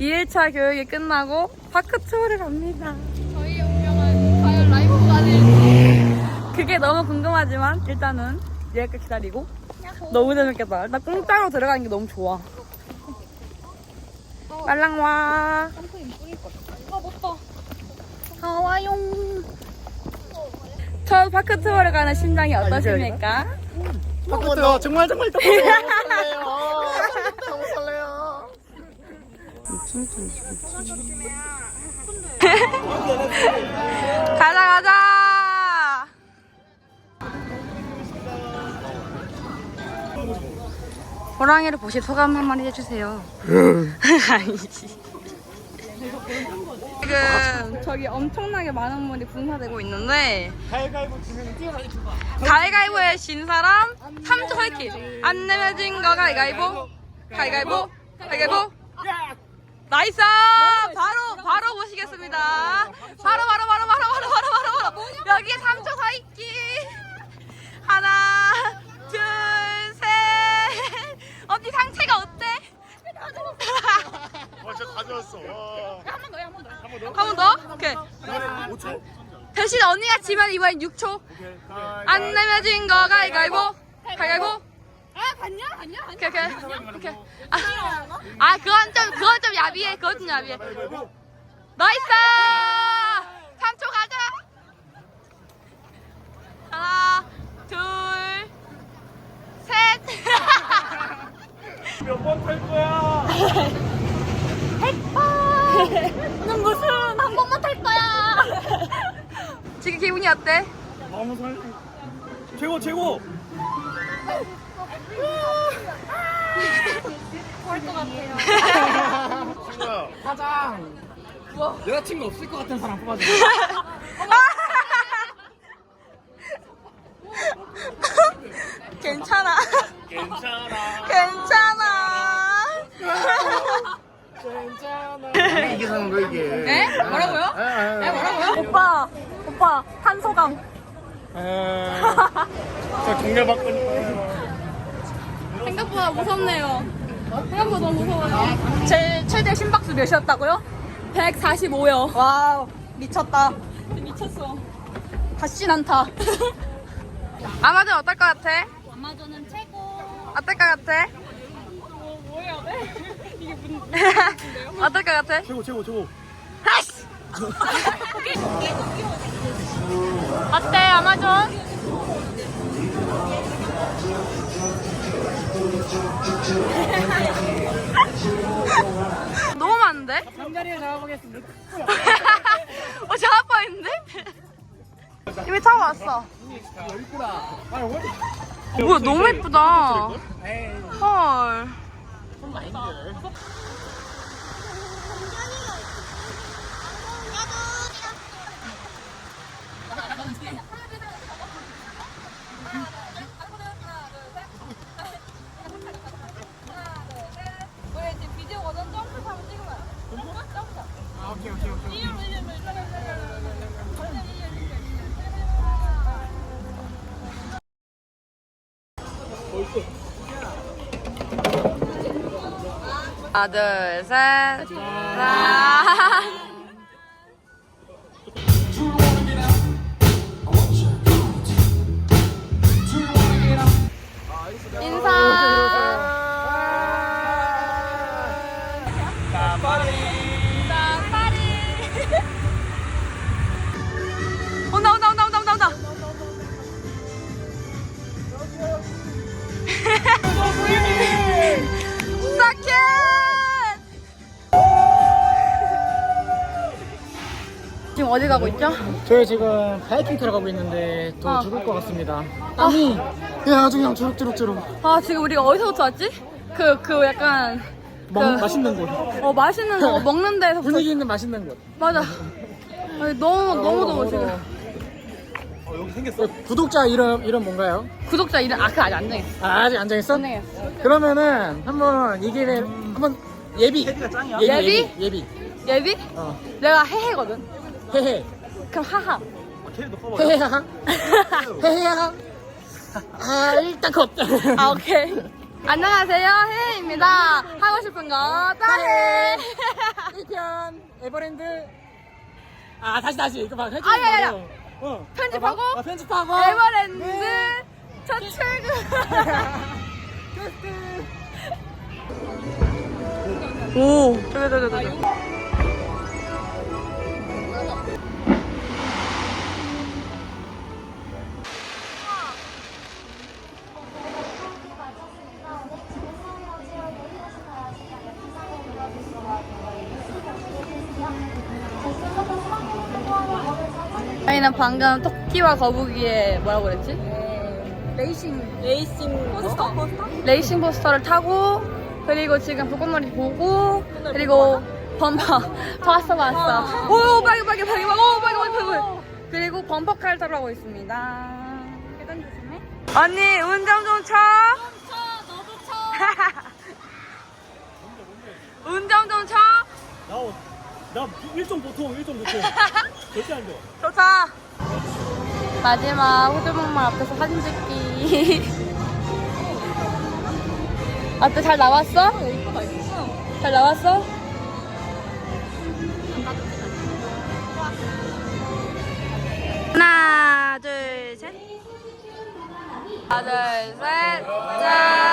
2일차 교육이 끝나고 파크 투어를 갑니다. 저희의 운명은 과연 라이프가 될지. 그게 너무 궁금하지만 일단은 예약을 기다리고 너무 재밌겠다. 일단 공짜로 들어가는 게 너무 좋아. 말랑 와. 아, 맞다. 아 와용. 첫 파크 투어를 가는 심장이 어떠십니까? 바꾸죠. 정말 정말 너무 설레요. 너무 설레요. 가자 가자. 호랑이를 보신 소감 한마디 해주세요. 아니지. 지금 저기 엄청나게 많은 분이 분사되고 있는데 가위가위보. 가위가위보에 진 사람 3초 설기 안 내면 진 거 가위가위보 가위가위보 가위가위보 나이스 바로 바로 보시겠습니다 바로 바로 바로 바로 바로 바로 바로 바로 여기에 3초 설기 하나 둘 셋 언니 상체가 어때? 와 진짜 다 좋았어. 와. 한번 더요, 한 번 더. 한번 더? 한 번 더? 오케이 5초. 대신 언니가 지면 이번엔 6초 오케이. 안 내면 진거 가위가위보 가위가위보 아, 봤냐? 봤냐? 봤냐? 오케이 오케이 오케이 아, 아 그건 좀 그건 좀 야비해 그건 좀 야비해. 나이스 3초 가자 하나 둘셋 몇번 탈 거야? 는 무슨 한 번만 탈 거야 지금 기분이 어때? 너무 설레. 최고 최고. 여자친구 없을 것 같은 사람 뽑아줘 괜찮아 괜찮아. 괜찮아 이게 사는 거 이게. 에? 뭐라고요? 에, 에. 뭐라고요? 오빠 오빠 한 소감 에. 저 동네 바꾸니까. 생각보다 무섭네요. 생각보다 너무 무서워요. 제 최대 심박수 몇이었다고요? 145요. 와우, 미쳤다. 미쳤어. 다시 않다. 아마존 어떨 것 같아? 아마존은 최고. 어떨 것 같아? 뭐 해야 돼? 이게 문, 어떨 것 같아? 최고 최고 최고. 아이씨! 어때, 아마존? 잠자리를 잡아보겠습니다 어, 저 아빠 있는데? 이미 타고 왔어. 뭐야, 너무 예쁘다. 헐. 하나, 둘, 셋. 지금 어디 가고 있죠? 저희 지금 바이킹 타러 가고 있는데 더 어. 죽을 것 같습니다 땀이 그냥 아주 그냥 주룩주룩주룩 아 지금 우리가 어디서부터 왔지? 그그 약간 먹, 그- 맛있는 곳 어 맛있는 거 먹는 데서 분위기 있는 맛있는 곳 맞아 아니, 너무 너무 더워 지금 어, 여기 생겼어. 어, 구독자 이름 이름 뭔가요? 구독자 이름 아그 아직 안 정했어 아, 아직 안 정했어? 안 정했어 그러면은 한번 이 기회에 한번 예비 짱이야. 예비 예비? 예비, 예비. 예비? 어 내가 해해거든 헤헤 그럼 하하 아, 걔도 커버려. 헤헤하하 헤헤하하 아 일단 걷자 아 오케이 안녕하세요, 혜혜입니다. 하고 싶은 거다 해. 1편 에버랜드 아 다시 다시 이거 봐 해주는 아, 야, 야. 어. 편집하고? 봐봐. 어, 편집하고 에버랜드 네. 첫 출근. 오, 저기, 저기, 저기. 저희는 방금 토끼와 거북이의 뭐라고 그랬지? 레이싱. 레이싱 포스터? 포스터? 레이싱 포스터를 타고 그리고 지금 불꽃놀이 보고 그리고 범퍼. 봤어 봤어. 오 빨리 빨리 빨리 빨리 오 빨리 빨리 빨리 그리고 범퍼 칼 타러 가고 있습니다. 계단 조심해. 언니 운전 좀쳐. 쳐 너도 쳐 운전 좀쳐. 나 나 1점 보통 1점 보통 절대 안 돼. 좋다 마지막 호주목마 앞에서 사진 찍기 어때 잘 나왔어? 잘 나왔어? 하나, 둘, 셋. 하나, 둘, 셋. 짠.